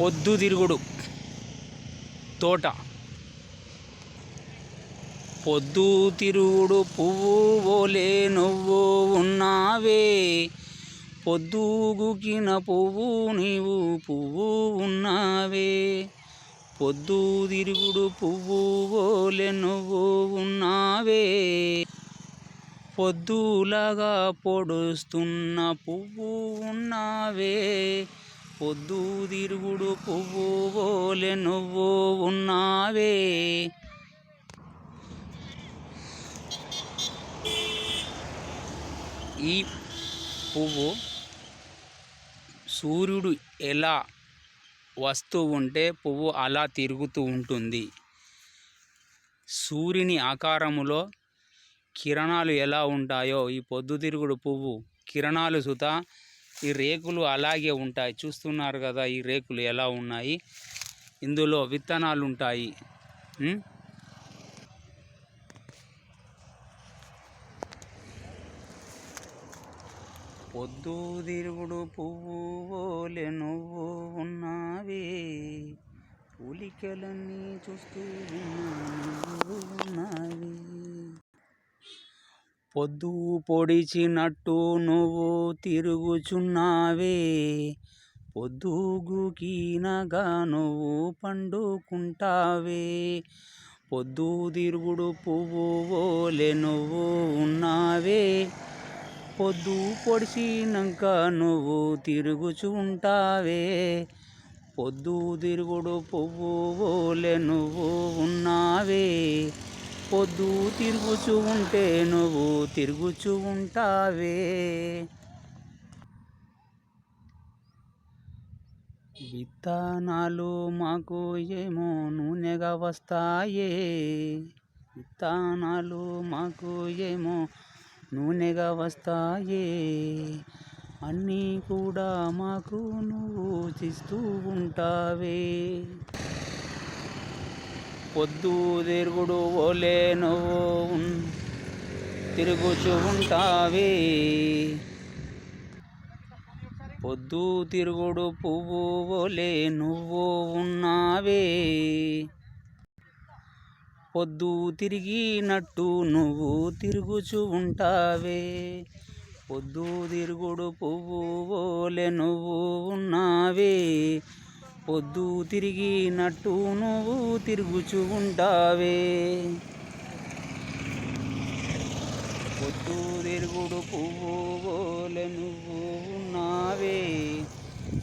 పొద్దుతిరుగుడు. తోట. పొద్దుతిరుగుడు పువ్వు ఓలే నువ్వు ఉన్నావే. పొద్దుగుకిన పువ్వు నీవు పువ్వు ఉన్నావే. పొద్దుతిరుగుడు పువ్వు ఓలే నువ్వు ఉన్నావే. పొద్దులాగా పొడుస్తున్న పువ్వు ఉన్నావే. పొద్దు తిరుగుడు పువ్వు ఓలె నువ్వు ఉన్నావే. ఈ పువ్వు సూర్యుడు ఎలా వస్తూ ఉంటే పువ్వు అలా తిరుగుతూ ఉంటుంది. సూర్యుని ఆకారములో కిరణాలు ఎలా ఉంటాయో ఈ పొద్దుతిరుగుడు పువ్వు కిరణాలు సుత ఈ రేకులు అలాగే ఉంటాయి. చూస్తున్నారు కదా ఈ రేకులు ఎలా ఉన్నాయి? ఇందులో విత్తనాలు ఉంటాయి. పొద్దు తిరుగుడు పువ్వు నువ్వు ఉన్నావే. పులికలన్నీ చూస్తూ ఉన్నా ఉన్నావే. పొద్దు పొడిచినట్టు నువ్వు తిరుగుచున్నావే. పొద్దుగుకినగా నువ్వు పండుకుంటావే. పొద్దు తిరుగుడు పువ్వు ఓలే నువ్వు ఉన్నావే. పొద్దు పొడిచినాక నువ్వు తిరుగుచుంటావే పొద్దు తిరుగుడు పువ్వు ఓలే నువ్వు ఉన్నావే. పొద్దు తిరుగుచూ ఉంటే నువ్వు తిరుగుచు ఉంటావే. విత్తనాలు మాకు ఏమో నూనెగా వస్తాయే. విత్తనాలు మాకు ఏమో నూనెగా వస్తాయే. అన్నీ కూడా మాకు నువ్వు చిస్తూ ఉంటావే. పొద్దు తిరుగుడు ఓలే నువ్వు తిరుగుచు ఉంటావే. పొద్దు తిరుగుడు పువ్వు ఓలే నువ్వు ఉన్నావే. పొద్దు తిరిగినట్టు నువ్వు తిరుగుచు ఉంటావే. పొద్దు తిరుగుడు పువ్వు ఓలే నువ్వు ఉన్నావే. పొద్దు తిరిగినట్టు నువ్వు తిరుగుచు ఉంటావే. పొద్దు తిరుగుడు పువ్వు నువ్వు ఉన్నావే.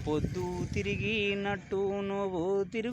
పొద్దు తిరిగినట్టు నువ్వు తిరుగు